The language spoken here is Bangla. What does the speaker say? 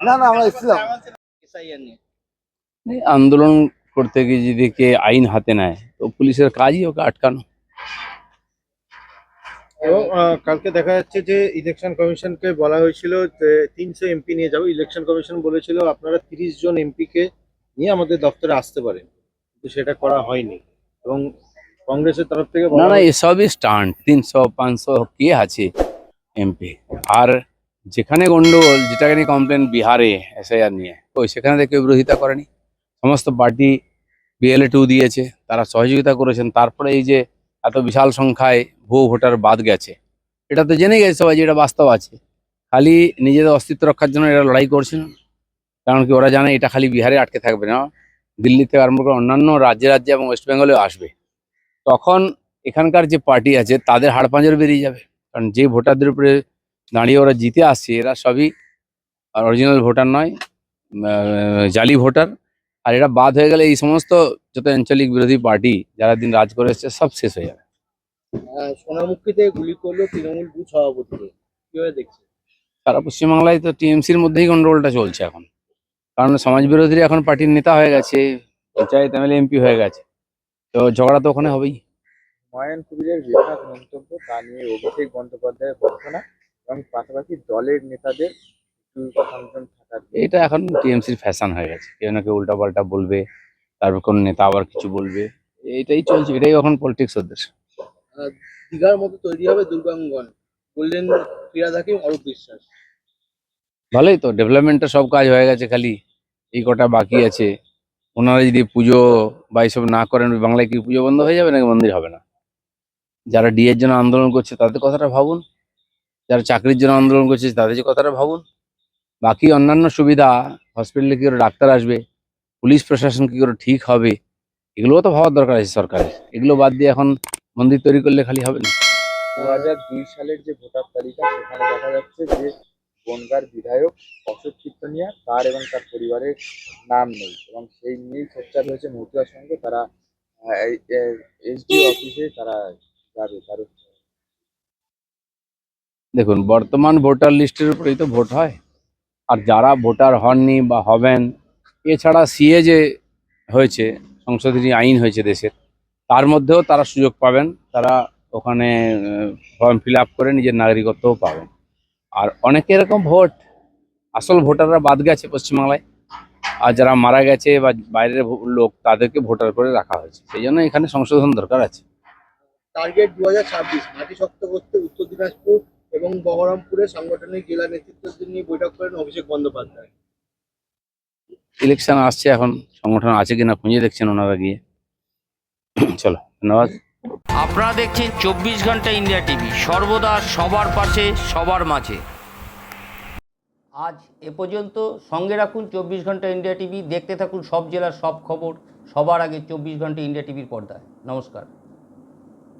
না না আমরা এসেছিলাম। এসআইআর নিয়ে এই আন্দোলন করতে গিয়ে যদি কে আইন হাতে নেয় তো পুলিশের কাজই ওকে আটকানো। এবং আহ, কালকে দেখা যাচ্ছে যে ইলেকশন কমিশনকে বলা হয়েছিল যে তিনশো এমপি নিয়ে যাব। ইলেকশন কমিশন বলেছিল আপনারা তিরিশ জন এমপি কে নিয়ে আমাদের দপ্তরে আসতে পারেন। কিন্তু সেটা করা হয়নি। এবং কংগ্রেসের তরফ থেকে না না এসবই স্টান্ট তিনশো পাঁচশো কে আছে এমপি আর যেখানে গন্ডগোল, যেটাকে নিয়ে কমপ্লেন বিহারে এসআইআর নিয়ে, ওই সেখানে কেউ বিরোধিতা করেনি। সমস্ত পার্টি বিএলএ টু দিয়েছে, তারা সহযোগিতা করেছেন। তারপরে এই যে এত বিশাল সংখ্যায় ভুয়ো ভোটার বাদ গেছে, এটা তো জেনে গেছে সবাই যে এটা বাস্তব আছে। খালি নিজেদের অস্তিত্ব রক্ষার জন্য এরা লড়াই করছেন, কারণ কি ওরা জানে এটা খালি বিহারে আটকে থাকবে না। দিল্লি থেকে আরম্ভ করে অন্যান্য রাজ্যে রাজ্যে এবং ওয়েস্ট বেঙ্গলেও আসবে। তখন এখানকার যে পার্টি আছে, তাদের হাড় পাঁজর বেরিয়ে যাবে। কারণ যে ভোটারদের উপরে দাঁড়িয়ে ওরা জিতে আসছে। এরা সবই অরিজিনাল ভোটার নয় জালি ভোটার আর এরা বাদ হয়ে গেলে এই সমস্ত যত আঞ্চলিক বিরোধী পার্টি যারা দিন রাজ করে এসছে সব শেষ হয়ে যাবে। সোনামুখীতে গুলি করল তৃণমূল বুথ সভাপতিকে। কীভাবে দেখছে সারা পশ্চিমবাংলায় তো টিএমসির মধ্যেই গন্ডগোলটা চলছে এখন। কারণ সমাজ বিরোধীরা এখন পার্টির নেতা হয়ে গেছে পঞ্চায়েত এমএলএ এমপি হয়ে গেছে। তো ঝগড়া তো ওখানে হবেই। হুমায়ুন কবিরের মন্তব্য তা নিয়ে অভিষেক বন্দ্যোপাধ্যায়ের বর্ণনা এবং পাশাপাশি দলের নেতাদের এটা এখন টিএমসির ফ্যাশন হয়ে গেছে। কেউ না কেউ উল্টাপাল্টা বলবে তারপর কোন নেতা আবার কিছু বলবে। এটাই চলছে এটাই এখন পলিটিক্স ওদের। দীঘার মতো তৈরি হবে দুর্গাঙ্গন। বললেন ক্রীড়া থাকি অরূপ বিশ্বাস। ভালোই তো ডেভেলপমেন্টের সব কাজ হয়ে গেছে খালি। এই কটা বাকি আছে। ওনারা যদি পুজো বা এইসব না করেন বাংলায় কি পুজো বন্ধ হয়ে যাবে নাকি মন্দির হবে না? যারা ডি এর জন্য আন্দোলন করছে তাদের কথাটা ভাবুন। যারা চাকরির জন্য আন্দোলন করছে, তাদের যে কথাটা ভাবুন। বাকি অন্যান্য সুবিধা হসপিটালে কি করে ডাক্তার আসবে, পুলিশ প্রশাসন কি করে ঠিক হবে, এগুলোও তো ভাবার দরকার আছে সরকারের। এগুলো বাদ দিয়ে এখন মন্দির তৈরি করলে খালি হবে না। দু হাজার দুই সালের যে ভোটার তালিকা, সেখানে দেখা যাচ্ছে যে বনগার বিধায়ক অশোক কীর্তনিয়া তার এবং তার পরিবারের নাম নেই। এবং সেই নিয়েই সোচ্চার হয়েছে মতুয়ার সঙ্গে তারা এসডি অফিসে তারা যাবে। তার দেখুন, বর্তমান ভোটার লিস্টের উপরেই তো ভোট হয়। আর যারা ভোটার হননি বা হবেন, এছাড়া সিএ যে হয়েছে সংশোধনী আইন হয়েছে দেশের, তার মধ্যেও তারা সুযোগ পাবেন। তারা ওখানে ফর্ম ফিল করে নিজের নাগরিকত্বও পাবেন। আর অনেকে এরকম ভোট, আসল ভোটাররা বাদ গেছে পশ্চিমবাংলায়। আর যারা মারা গেছে বা বাইরের লোক, তাদেরকে ভোটার করে রাখা হয়েছে। সেই জন্য এখানে সংশোধন দরকার আছে। টার্গেট দু হাজার ছাব্বিশ, মাটি শক্ত করতে উত্তর দিনাজপুর এবং বহরমপুরে সাংগঠনিক জেলা নেতৃত্বদের নিয়ে বৈঠক করেন অভিষেক বন্দ্যোপাধ্যায়। ইলেকশন আসছে এখন সংগঠন আছে কিনা খুঁজে দেখছেন ওনারা গিয়ে। চলো ধন্যবাদ। আপনারা দেখছেন চব্বিশ ঘণ্টা ইন্ডিয়া টিভি সর্বদা সবার পাশে সবার মাঝে। আজ এ পর্যন্ত সঙ্গে রাখুন চব্বিশ ঘণ্টা ইন্ডিয়া টিভি দেখতে থাকুন সব জেলার সব খবর সবার আগে চব্বিশ ঘণ্টা ইন্ডিয়া টিভির পর্দায়। নমস্কার।